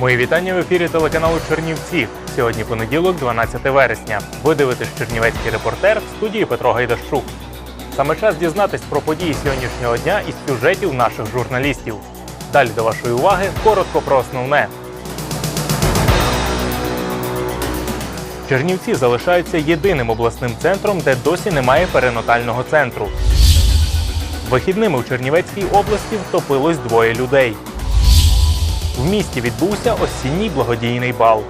Мої вітання в ефірі телеканалу Чернівці. Сьогодні понеділок, 12 вересня. Ви дивитесь Чернівецький репортер в студії Петро Гайдащук. Саме час дізнатись про події сьогоднішнього дня із сюжетів наших журналістів. Далі до вашої уваги коротко про основне. Чернівці залишаються єдиним обласним центром, де досі немає перинатального центру. Вихідними у Чернівецькій області втопилось двоє людей. В місті відбувся осінній благодійний бал.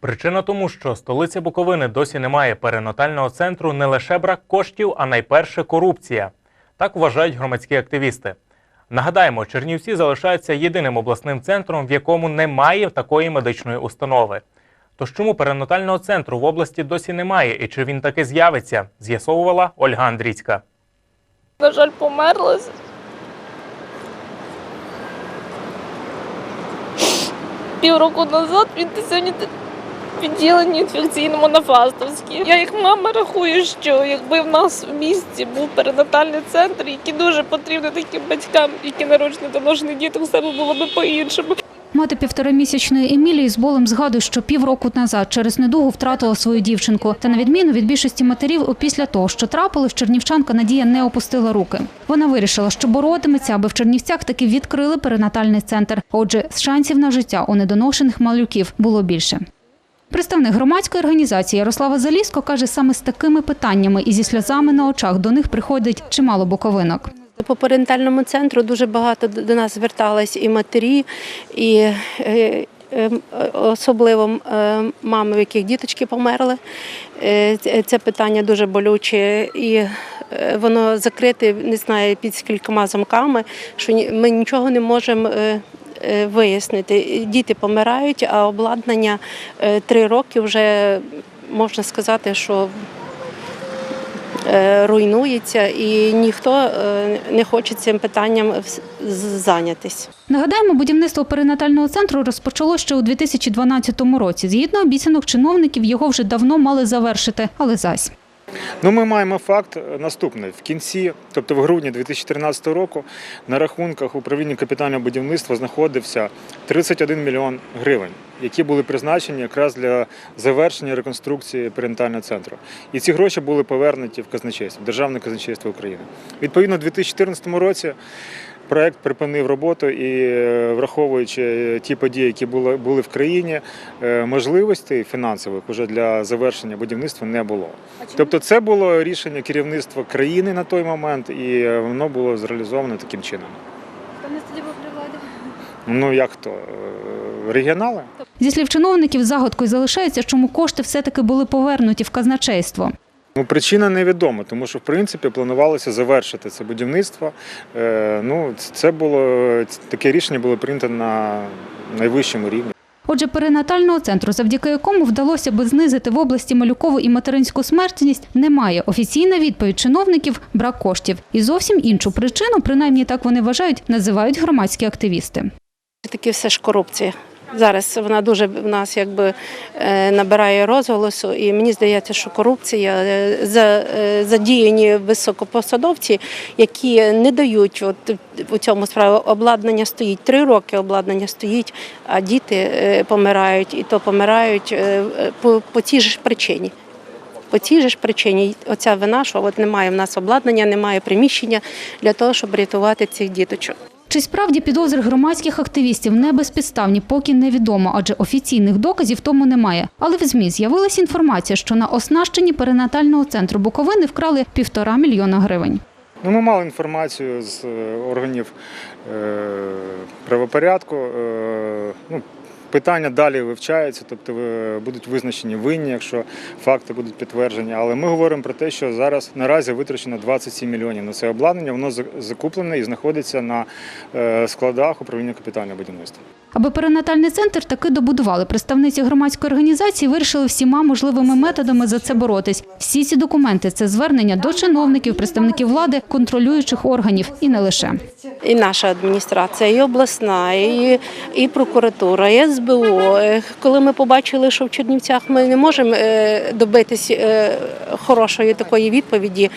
Причина тому, що столиця Буковини досі не має перинатального центру не лише брак коштів, а найперше корупція. Так вважають громадські активісти. Нагадаємо, Чернівці залишаються єдиним обласним центром, в якому немає такої медичної установи. Тож чому перинатального центру в області досі немає і чи він таки з'явиться, з'ясовувала Ольга Андрійська. На жаль, померла. Півроку назад він сьогодні відділенні інфекційному на Фастовській. Я як мама рахую, що якби в нас в місті був перинатальний центр, який дуже потрібний таким батькам, які народжені доношені діти, все було б по-іншому. Мати півторамісячної Емілії з болем згадує, що півроку назад через недугу втратила свою дівчинку. Та на відміну від більшості матерів, після того, що трапилось, чернівчанка Надія не опустила руки. Вона вирішила, що боротиметься, аби в Чернівцях таки відкрили перинатальний центр. Отже, з шансів на життя у недоношених малюків було більше. Представник громадської організації Ярослава Заліско каже, саме з такими питаннями і зі сльозами на очах до них приходить чимало буковинок. По парентальному центру дуже багато до нас звертались і матері, і е, е, особливо е, мами, в яких діточки померли. Це- питання дуже болюче і воно закрите, не знаю, під скількома замками, що ми нічого не можемо. Вияснити, діти помирають, а обладнання три роки вже можна сказати, що руйнується, і ніхто е, не хоче цим питанням зайнятися. Нагадаємо, будівництво перинатального центру розпочало ще у 2012 році. Згідно обіцянок чиновників, його вже давно мали завершити, але зась. Ну, ми маємо факт наступний. В кінці, тобто в грудні 2013 року, на рахунках управління капітального будівництва знаходився 31 мільйон гривень, які були призначені якраз для завершення реконструкції перинатального центру. І ці гроші були повернуті в казначейство, в Державне казначейство України. Відповідно, у 2014 році проект припинив роботу і, е, враховуючи ті події, які були, були в країні, е, можливостей фінансових уже для завершення будівництва не було. Тобто це було рішення керівництва країни на той момент, і е, воно було зреалізовано таким чином. Хто не тоді був при владі? Ну як то? е, Регіонали? Зі слів чиновників, загадкою залишається, чому кошти все-таки були повернуті в казначейство. Ну, причина невідома, тому що в принципі планувалося завершити це будівництво. Е, Ну, це було таке рішення було прийнято на найвищому рівні. Отже, перинатального центру, завдяки якому вдалося би знизити в області малюкову і материнську смертність, немає. Офіційна відповідь чиновників – брак коштів. І зовсім іншу причину, принаймні так вони вважають, називають громадські активісти. Таке все ж корупція. Зараз вона дуже в нас якби е, набирає розголосу, і мені здається, що корупція е, е, задіяні високопосадовці, які не дають от у цьому справі обладнання стоїть три роки. Обладнання стоїть, а діти помирають, і то помирають по, по тій ж причині. По тій же ж причині оця вина, що от немає в нас обладнання, немає приміщення для того, щоб рятувати цих діточок. Чи справді підозри громадських активістів не безпідставні, поки невідомо, адже офіційних доказів тому немає. Але в ЗМІ з'явилася інформація, що на оснащенні перинатального центру Буковини вкрали півтора мільйона гривень. Ну, ми мали інформацію з е, органів е, правопорядку. е, Ну, Питання далі вивчаються, тобто будуть визначені винні, якщо факти будуть підтверджені. Але ми говоримо про те, що зараз наразі витрачено 27 мільйонів на це обладнання. Воно за- закуплене і знаходиться на е, складах управління капітального будівництва. Аби перинатальний центр таки добудували, представниці громадської організації вирішили всіма можливими методами за це боротись. Всі ці документи це звернення до чиновників, представників влади, контролюючих органів і не лише. І наша адміністрація, і обласна, і, і прокуратура, і СБУ. Е, Коли ми побачили, що в Чернівцях ми не можемо е, добитись е, хорошої такої відповіді,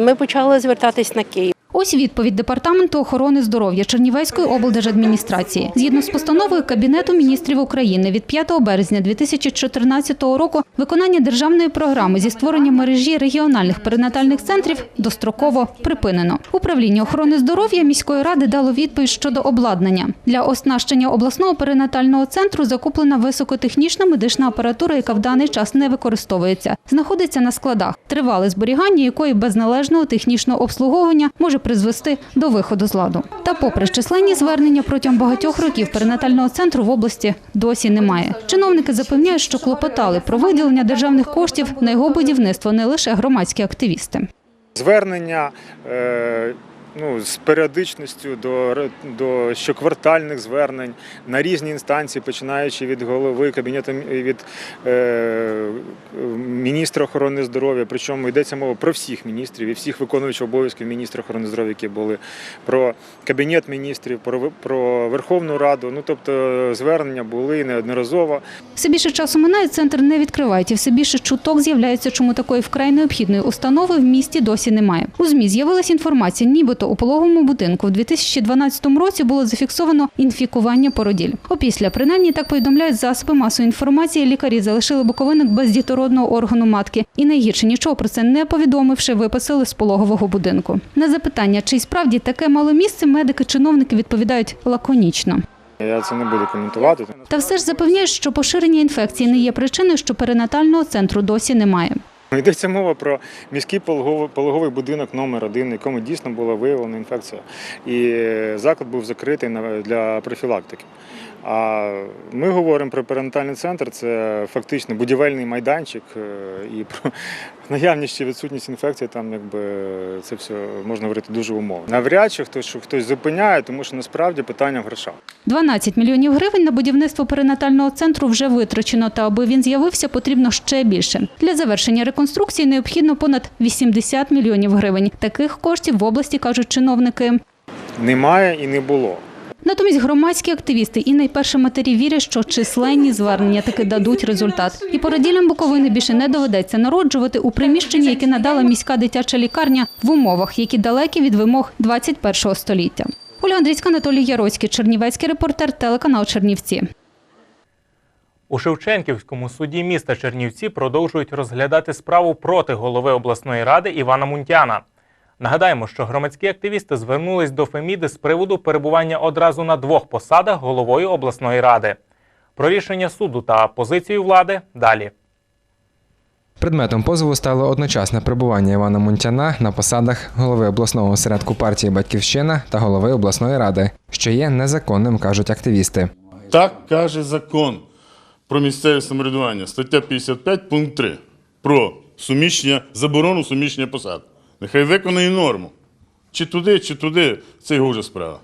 ми почали звертатись на Київ. Ось відповідь департаменту охорони здоров'я Чернівецької облдержадміністрації. Згідно з постановою Кабінету міністрів України від 5 березня 2014 року, виконання державної програми зі створення мережі регіональних перинатальних центрів достроково припинено. Управління охорони здоров'я міської ради дало відповідь щодо обладнання. Для оснащення обласного перинатального центру закуплена високотехнічна медична апаратура, яка в даний час не використовується. Знаходиться на складах, тривале зберігання якої без належного технічного обслуговування може призвести до виходу з ладу. Та попри численні звернення протягом багатьох років перинатального центру в області досі немає. Чиновники запевняють, що клопотали про виділення державних коштів на його будівництво не лише громадські активісти. Звернення е, ну, з періодичністю до, до щоквартальних звернень на різні інстанції, починаючи від голови кабінету від е, міністра охорони здоров'я. Причому йдеться мова про всіх міністрів і всіх виконуючих обов'язків міністра охорони здоров'я, які були про кабінет міністрів, про, про Верховну Раду. Ну тобто звернення були неодноразово. Все більше часу минає, центр не відкривають, і все більше чуток з'являється, чому такої вкрай необхідної установи в місті досі немає. У ЗМІ з'явилася інформація, нібито у пологовому будинку в 2012 році було зафіксовано інфікування породіль. Опісля, принаймні так повідомляють засоби масової інформації, лікарі залишили буковинок без дітородного органу матки. І найгірше нічого про це не повідомивши, виписали з пологового будинку. На запитання, чи справді таке мало місце, медики-чиновники відповідають лаконічно. Я це не буду коментувати. Та все ж запевняють, що поширення інфекції не є причиною, що перинатального центру досі немає. Йдеться мова про міський пологовий, будинок номер один, в якому дійсно була виявлена інфекція. І е, заклад був закритий для профілактики. А ми говоримо про перинатальний центр, це фактично будівельний майданчик, е, і про наявність чи відсутність інфекції, там якби це все можна говорити дуже умовно. Навряд чи хтось, що хтось зупиняє, тому що насправді питання в грошах. 12 мільйонів гривень на будівництво перинатального центру вже витрачено, та аби він з'явився, потрібно ще більше. Для завершення реконструкції необхідно понад 80 мільйонів гривень. Таких коштів в області, кажуть чиновники. Немає і не було. Натомість громадські активісти і найперше матері вірять, що численні звернення таки дадуть результат. І породілям Буковини більше не доведеться народжувати у приміщенні, яке надала міська дитяча лікарня в умовах, які далекі від вимог 21-го століття. Оля Андрійська, Анатолій Яроцький, Чернівецький репортер, телеканал Чернівці. У Шевченківському суді міста Чернівці продовжують розглядати справу проти голови обласної ради Івана Мунтяна. Нагадаємо, що громадські активісти звернулись до Феміди з приводу перебування одразу на двох посадах головою обласної ради. Про рішення суду та позицію влади далі. Предметом позову стало одночасне перебування Івана Мунтяна на посадах голови обласного осередку партії Батьківщина та голови обласної ради, що є незаконним, кажуть активісти. Так каже закон про місцеве самоврядування, стаття 55, пункт 3, про суміщення, заборону суміщення посад. Нехай виконає норму. Чи туди, чи туди, це його вже справа.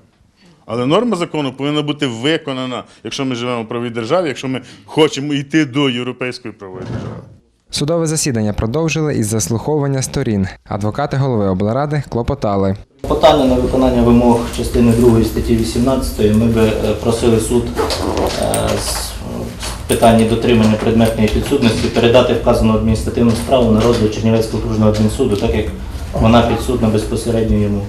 Але норма закону повинна бути виконана, якщо ми живемо в правовій державі, якщо ми хочемо йти до європейської правової держави. Судове засідання продовжили із заслуховування сторін. Адвокати голови облради клопотали. Питання на виконання вимог частини 2 статті 18 ми би е, просили суд е, з в питанні дотримання предметної підсудності передати вказану адміністративну справу на розгляд Чернівецького окружного адмінсуду, так як вона підсудна безпосередньо йому.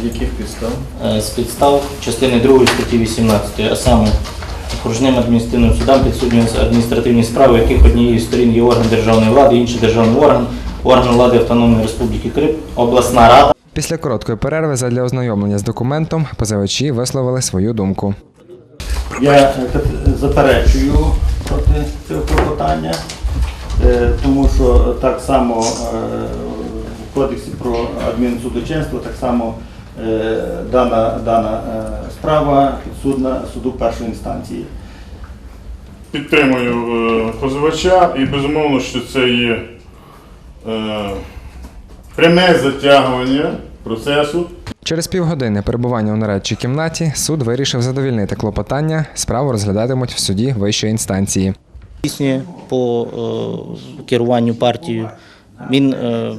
З яких підстав? Е, З підстав частини 2 статті 18, а саме окружним адміністративним судам підсудні адміністративні справи, в яких однією з сторін є орган державної влади, інший державний орган, орган влади Автономної Республіки Крим, обласна рада. Після короткої перерви задля ознайомлення з документом позивачі висловили свою думку. Я е, заперечую проти цього клопотання, е, тому що так само Кодексі про адмінсудочинство, так само е, дана, дана е, справа підсудна суду першої інстанції. підтримую е, позивача і безумовно, що це є е, пряме затягування процесу. Через півгодини перебування у нарадчій кімнаті суд вирішив задовільнити клопотання. Справу розглядатимуть в суді вищої інстанції. Здійснює по е, керуванню партією. Він е,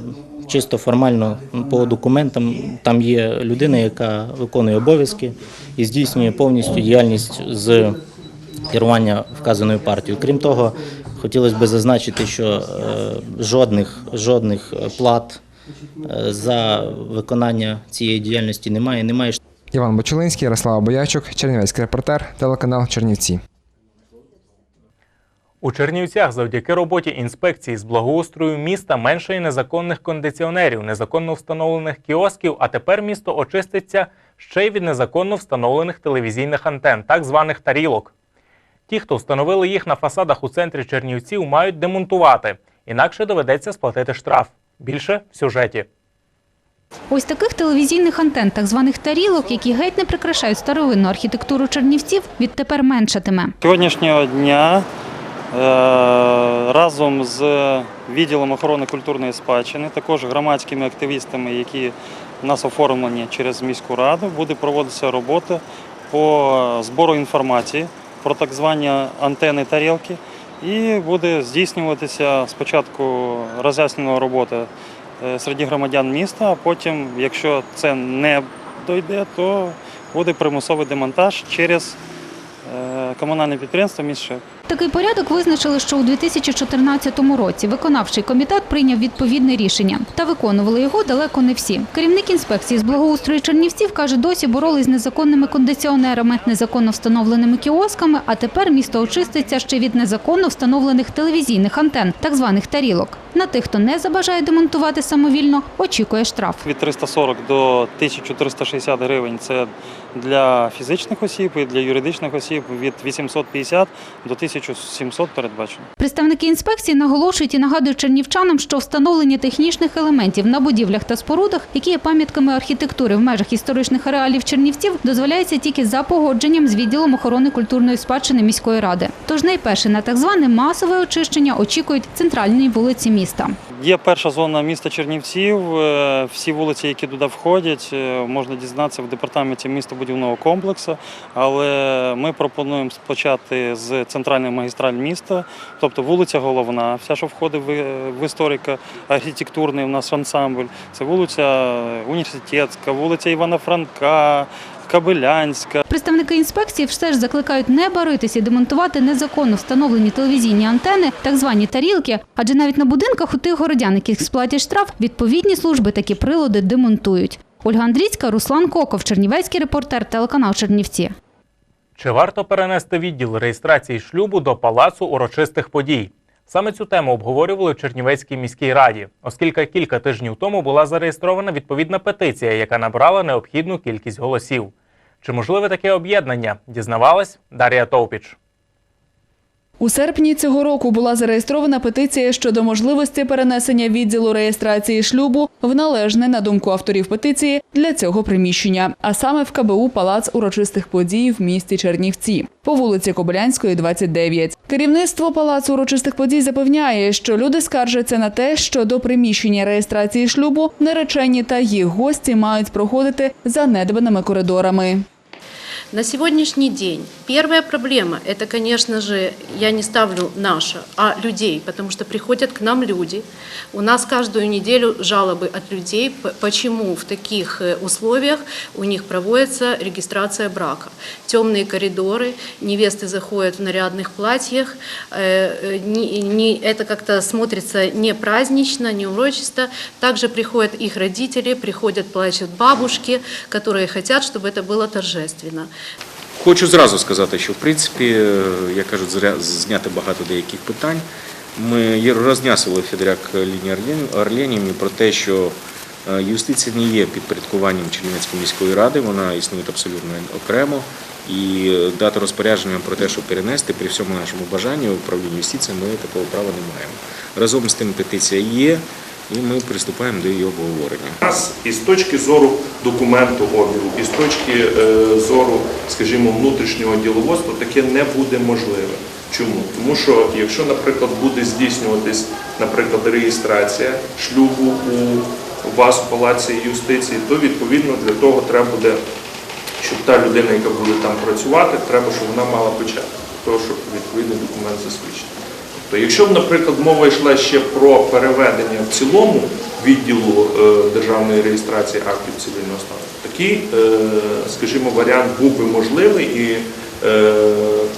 чисто формально по документам там є людина, яка виконує обов'язки і здійснює повністю діяльність з керування вказаною партією. Крім того, хотілося б зазначити, що е, жодних, жодних плат е, за виконання цієї діяльності немає. Немає Іван Бочулинський, Ярослава Боячук, Чернівецький репортер, телеканал Чернівці. У Чернівцях завдяки роботі інспекції з благоустрою міста менше і незаконних кондиціонерів, незаконно встановлених кіосків, а тепер місто очиститься ще й від незаконно встановлених телевізійних антен, так званих тарілок. Ті, хто встановили їх на фасадах у центрі Чернівців, мають демонтувати, інакше доведеться сплатити штраф. Більше в сюжеті. Ось таких телевізійних антен, так званих тарілок, які геть не прикрашають старовинну архітектуру чернівців, відтепер меншатиме. Сьогоднішнього дня разом з відділом охорони культурної спадщини, також громадськими активістами, які у нас оформлені через міську раду, буде проводитися робота по збору інформації про так звані антени тарілки. І буде здійснюватися спочатку роз'яснена робота е, серед громадян міста, а потім, якщо це не дойде, то буде примусовий демонтаж через е, комунальне підприємство «Міськшеф». Такий порядок визначили, що у 2014 році виконавчий комітет прийняв відповідне рішення. Та виконували його далеко не всі. Керівник інспекції з благоустрою Чернівців каже, досі боролись з незаконними кондиціонерами, незаконно встановленими кіосками, а тепер місто очиститься ще від незаконно встановлених телевізійних антен, так званих тарілок. На тих, хто не забажає демонтувати самовільно, очікує штраф. Від 340 до 1360 гривень це для фізичних осіб і для юридичних осіб від 850 до 1700 передбачено. Представники інспекції наголошують і нагадують чернівчанам, що встановлення технічних елементів на будівлях та спорудах, які є пам'ятками архітектури в межах історичних ареалів Чернівців, дозволяється тільки за погодженням з відділом охорони культурної спадщини міської ради. Тож найперше на так зване масове очищення очікують центральні вулиці міста. Є перша зона міста Чернівців. е, Всі вулиці, які туди входять, е, можна дізнатися в департаменті містобудівного комплексу. Але ми пропонуємо почати з центральної магістраль міста, тобто вулиця Головна, вся, що входить в, історико архітектурний у нас ансамбль. Це вулиця Університетська, вулиця Івана Франка, Кабелянська. Представники інспекції все ж закликають не баритися і демонтувати незаконно встановлені телевізійні антени, так звані тарілки, адже навіть на будинках у тих городян, яких сплатять штраф, відповідні служби такі прилади демонтують. Ольга Андрійська, Руслан Коков, Чернівецький репортер, телеканал Чернівці. Чи варто перенести відділ реєстрації шлюбу до палацу урочистих подій? Саме цю тему обговорювали в Чернівецькій міській раді, оскільки кілька тижнів тому була зареєстрована відповідна петиція, яка набрала необхідну кількість голосів. Чи можливе таке об'єднання? Дізнавалась Дар'я Товпіч. У серпні цього року була зареєстрована петиція щодо можливості перенесення відділу реєстрації шлюбу в належне, на думку авторів петиції, для цього приміщення, а саме в КБУ Палац урочистих подій в місті Чернівці по вулиці Кобилянської, 29. Керівництво Палацу урочистих подій запевняє, що люди скаржаться на те, що до приміщення реєстрації шлюбу наречені та їх гості мають проходити занедбаними коридорами. На сегодняшний день первая проблема – это, конечно же, я не ставлю наша, а людей, потому что приходят к нам люди. У нас каждую неделю жалобы от людей, почему в таких э, условиях у них проводится регистрация брака. Темные коридоры, невесты заходят в нарядных платьях, э, э, это как-то смотрится не празднично, не урочисто. Также приходят их родители, приходят, плачут бабушки, которые хотят, чтобы это было торжественно. Хочу зразу сказати, що в принципі, е, як кажуть, зняти багато деяких питань. Ми Федеряк Лінії Орлен- Орленівні про те, що е, юстиція не є підпорядкуванням Чернівецької міської ради, вона існує абсолютно окремо. І е, дати розпорядження про те, щоб перенести при всьому нашому бажанні управління юстиції, ми такого права не маємо. Разом з тим петиція є, і ми приступаємо до її обговорення. У нас і з точки зору документу обігу, і з точки е, зору, скажімо, внутрішнього діловодства таке не буде можливе. Чому? Тому що якщо, наприклад, буде здійснюватись, наприклад, реєстрація шлюбу у вас в палаці юстиції, то відповідно для того треба буде, щоб та людина, яка буде там працювати, треба, щоб вона мала печать, того, щоб відповідний документ засвідчити. Тобто, якщо б, наприклад, мова йшла ще про переведення в цілому відділу е, державної реєстрації актів цивільного стану, такий, е, скажімо, варіант був би можливий, і е,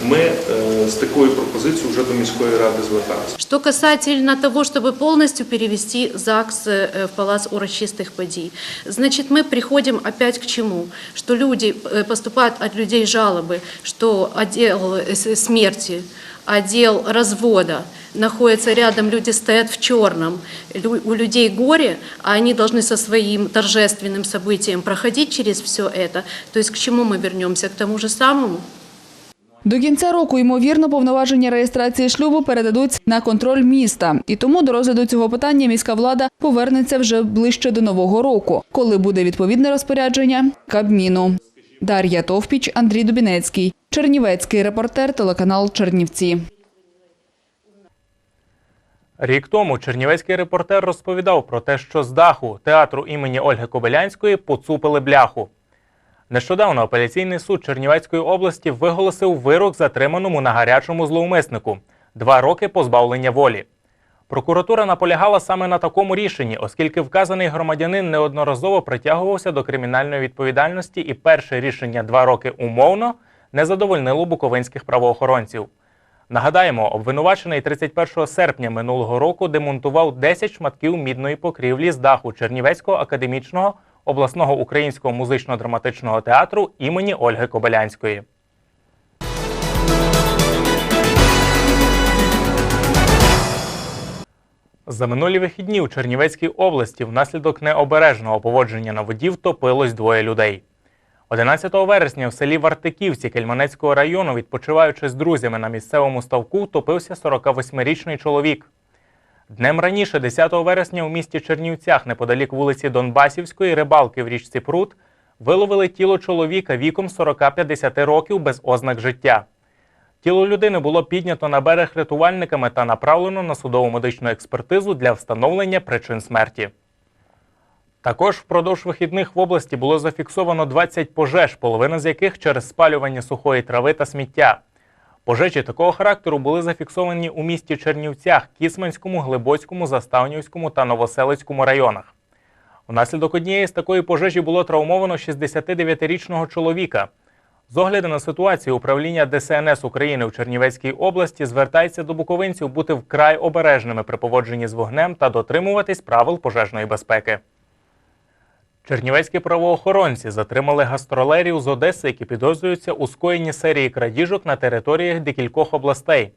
ми е, з такою пропозицією вже до міської ради зверталися. Что касательно того, чтобы полностью перевести ЗАГС э, в Палац урочистых подий, значит, мы приходим опять к чему? Что люди, э, поступают от людей жалобы, что отдел э, с- смерти, отдел развода находится рядом, люди стоят в черном, Лю- у людей горе, а они должны со своим торжественным событием проходить через все это. То есть к чему мы вернемся? К тому же самому? До кінця року, ймовірно, повноваження реєстрації шлюбу передадуть на контроль міста. І тому до розгляду цього питання міська влада повернеться вже ближче до нового року, коли буде відповідне розпорядження Кабміну. Дар'я Товпіч, Андрій Дубінецький. Чернівецький репортер, телеканал Чернівці. Рік тому чернівецький репортер розповідав про те, що з даху театру імені Ольги Кобилянської поцупили бляху. Нещодавно апеляційний суд Чернівецької області виголосив вирок затриманому на гарячому зловмиснику два роки позбавлення волі. Прокуратура наполягала саме на такому рішенні, оскільки вказаний громадянин неодноразово притягувався до кримінальної відповідальності, і перше рішення два роки умовно не задовольнило буковинських правоохоронців. Нагадаємо, обвинувачений 31 серпня минулого року демонтував 10 шматків мідної покрівлі з даху Чернівецького академічного обласного українського музично-драматичного театру імені Ольги Кобилянської. За минулі вихідні у Чернівецькій області внаслідок необережного поводження на воді втопилось двоє людей. 11 вересня в селі Вартиківці Кельманецького району, відпочиваючи з друзями на місцевому ставку, втопився 48-річний чоловік. Днем раніше, 10 вересня, у місті Чернівцях, неподалік вулиці Донбасівської, рибалки в річці Прут, виловили тіло чоловіка віком 40-50 років без ознак життя. Тіло людини було піднято на берег рятувальниками та направлено на судово медичну експертизу для встановлення причин смерті. Також впродовж вихідних в області було зафіксовано 20 пожеж, половина з яких через спалювання сухої трави та сміття. Пожежі такого характеру були зафіксовані у місті Чернівцях, Кісманському, Глибоцькому, Заставнівському та Новоселицькому районах. Внаслідок однієї з такої пожежі було травмовано 69-річного чоловіка. З огляду на ситуацію управління ДСНС України у Чернівецькій області звертається до буковинців бути вкрай обережними при поводженні з вогнем та дотримуватись правил пожежної безпеки. Чернівецькі правоохоронці затримали гастролерів з Одеси, які підозрюються у скоєнні серії крадіжок на територіях декількох областей.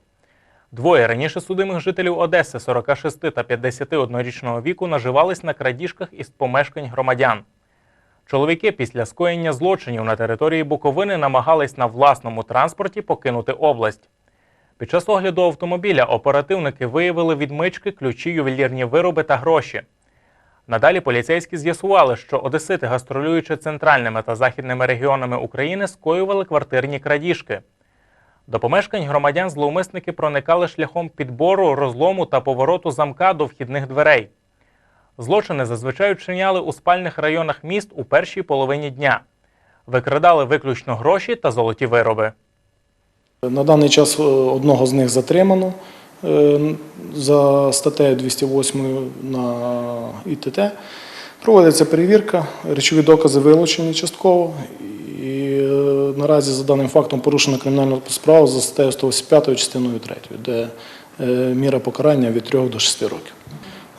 Двоє раніше судимих жителів Одеси 46 та 51-річного віку наживались на крадіжках із помешкань громадян. Чоловіки після скоєння злочинів на території Буковини намагались на власному транспорті покинути область. Під час огляду автомобіля оперативники виявили відмички, ключі, ювелірні вироби та гроші. Надалі поліцейські з'ясували, що одесити, гастролюючи центральними та західними регіонами України, скоювали квартирні крадіжки. До помешкань громадян зловмисники проникали шляхом підбору, розлому та повороту замка до вхідних дверей. Злочини зазвичай вчиняли у спальних районах міст у першій половині дня. Викрадали виключно гроші та золоті вироби. На даний час е, одного з них затримано е, за статтею 208 на ІТТ. Проводиться перевірка, речові докази вилучені частково. І е, наразі за даним фактом порушена кримінальна справа за статтею 185 частиною 3, де міра покарання від 3 до 6 років.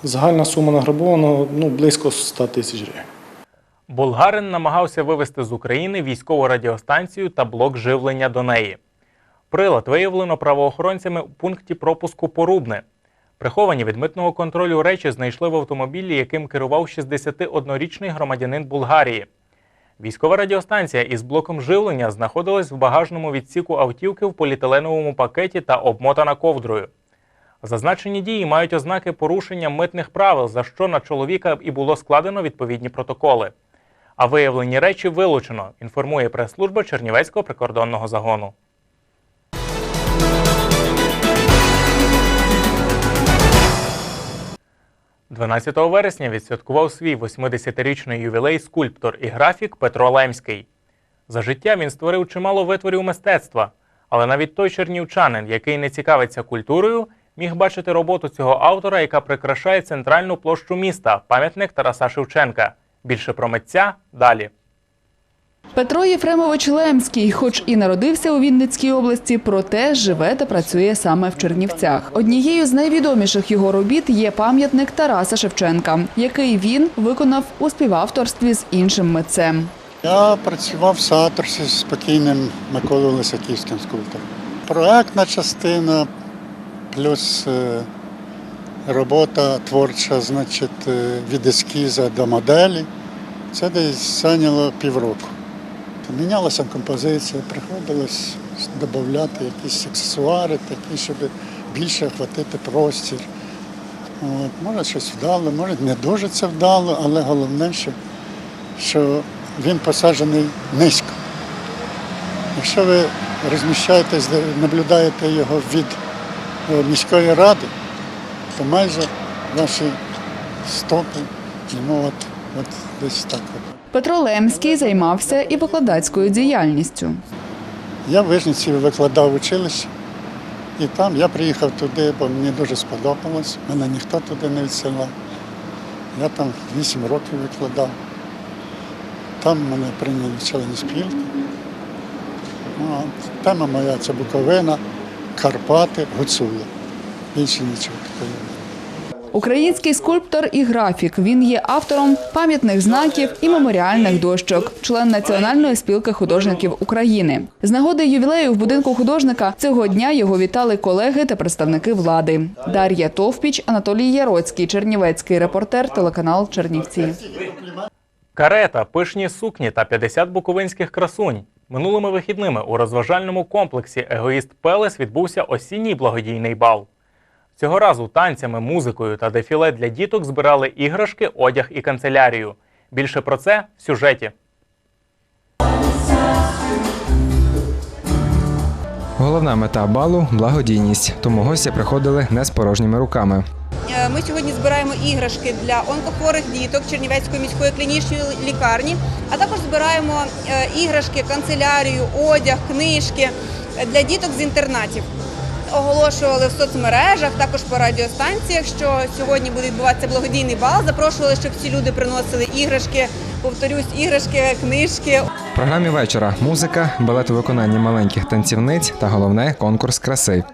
Загальна сума награбованого ну, близько 100 тисяч гривень. Болгарин намагався вивезти з України військову радіостанцію та блок живлення до неї. Прилад виявлено правоохоронцями у пункті пропуску Порубне. Приховані від митного контролю речі знайшли в автомобілі, яким керував 61-річний громадянин Болгарії. Військова радіостанція із блоком живлення знаходилась в багажному відсіку автівки в поліетиленовому пакеті та обмотана ковдрою. Зазначені дії мають ознаки порушення митних правил, за що на чоловіка і було складено відповідні протоколи. А виявлені речі вилучено, інформує прес-служба Чернівецького прикордонного загону. Дванадцятого вересня відсвяткував свій 80-річний ювілей скульптор і графік Петро Лемський. За життя він створив чимало витворів мистецтва, але навіть той чернівчанин, який не цікавиться культурою міг бачити роботу цього автора, яка прикрашає центральну площу міста, пам'ятник Тараса Шевченка. Більше про митця далі. Петро Єфремович Лемський, хоч і народився у Вінницькій області, проте живе та працює саме в Чернівцях. Однією з найвідоміших його робіт є пам'ятник Тараса Шевченка, який він виконав у співавторстві з іншим митцем. Я працював в соавторстві з спокійним Миколою Лисаківським скульптором. Проектна частина плюс е, робота творча, значить, е, від ескіза до моделі. Це десь зайняло півроку. Мінялася композиція, приходилось додати якісь аксесуари, такі, щоб більше охватити простір. От, може щось вдало, може не дуже це вдало, але головне, що, що він посаджений низько. Якщо ви розміщаєтесь, наблюдаєте його від міської ради, то майже ваші стопи, ну от, от десь так. Петро Лемський займався і викладацькою діяльністю. Я в Вижниці викладав в училищі, і там я приїхав туди, бо мені дуже сподобалось. Мене ніхто туди не відсилав. Я там 8 років викладав. Там мене прийняли в члені спілки. Ну, Тема моя це Буковина, Карпати, Гуцули. Більше нічого такого. Український скульптор і графік. Він є автором пам'ятних знаків і меморіальних дощок, член Національної спілки художників України. З нагоди ювілею в будинку художника цього дня його вітали колеги та представники влади. Дар'я Товпіч, Анатолій Яроцький, Чернівецький репортер, телеканал Чернівці. Карета, пишні сукні та 50 буковинських красунь. Минулими вихідними у розважальному комплексі Егоїст Пелес відбувся осінній благодійний бал. Цього разу танцями, музикою та дефіле для діток збирали іграшки, одяг і канцелярію. Більше про це в сюжеті. Головна мета балу благодійність, тому гості приходили не з порожніми руками. Е, Ми сьогодні збираємо іграшки для онкохворих діток Чернівецької міської клінічної лікарні, а також збираємо е, іграшки, канцелярію, одяг, книжки е, для діток з інтернатів. Оголошували в соцмережах, також по радіостанціях, що сьогодні буде відбуватися благодійний бал. Запрошували, щоб всі люди приносили іграшки, повторюсь, іграшки, книжки. В програмі вечора музика, балет у маленьких танцівниць та головне конкурс краси.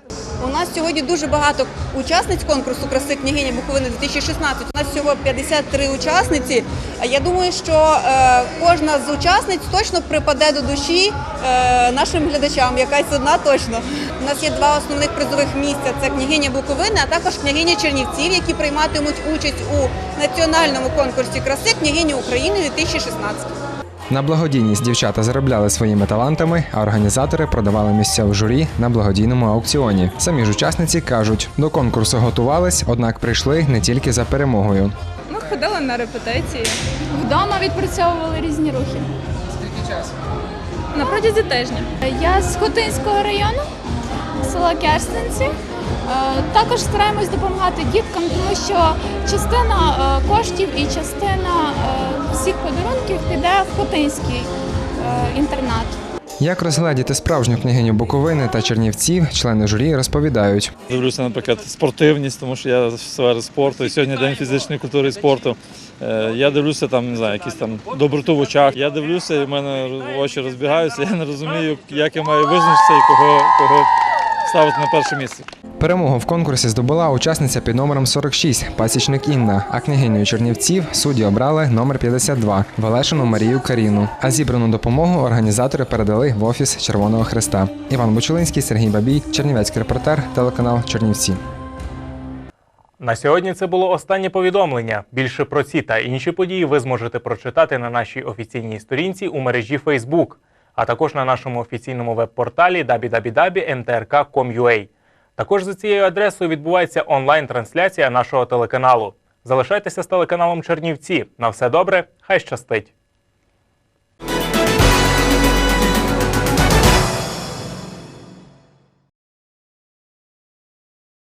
Сьогодні дуже багато учасниць конкурсу краси княгиня Буковини 2016. У нас всього 53 учасниці. Я думаю, що е, кожна з учасниць точно припаде до душі е, нашим глядачам. Якась одна точно. У нас є два основних призових місця: це княгиня Буковини, а також княгиня Чернівців, які прийматимуть участь у національному конкурсі краси княгині України 2016. На благодійність дівчата заробляли своїми талантами, а організатори продавали місця в журі на благодійному аукціоні. Самі ж учасниці кажуть, до конкурсу готувались, однак прийшли не тільки за перемогою. Ми ходили на репетиції. Вдома відпрацьовували різні рухи. Скільки часу? На протязі тижня. Я з Хотинського району, села Керстенці. Е, Також стараємось допомагати діткам, тому що частина е, коштів і частина е, всіх подарунків піде в Хотинський інтернат. Як розгледіти справжню княгиню Буковини та Чернівців, члени журі розповідають. Дивлюся, наприклад, спортивність, тому що я з сфери спорту, і сьогодні день фізичної культури і спорту. Я дивлюся там, не знаю, якісь там доброту в очах. Я дивлюся, і в мене очі розбігаються. Я не розумію, як я маю визначитися і кого, кого ставити на перше місце. Перемогу в конкурсі здобула учасниця під номером 46 пасічник Інна, а княгинею Чернівців судді обрали номер 52 Велешину Марію Каріну. А зібрану допомогу організатори передали в офіс Червоного Христа. Іван Бучулинський, Сергій Бабій, Чернівецький репортер, телеканал Чернівці. На сьогодні це було останнє повідомлення. Більше про ці та інші події ви зможете прочитати на нашій офіційній сторінці у мережі Facebook, а також на нашому офіційному веб-порталі www.mtrk.com.ua. Також за цією адресою відбувається онлайн-трансляція нашого телеканалу. Залишайтеся з телеканалом Чернівці. На все добре, хай щастить!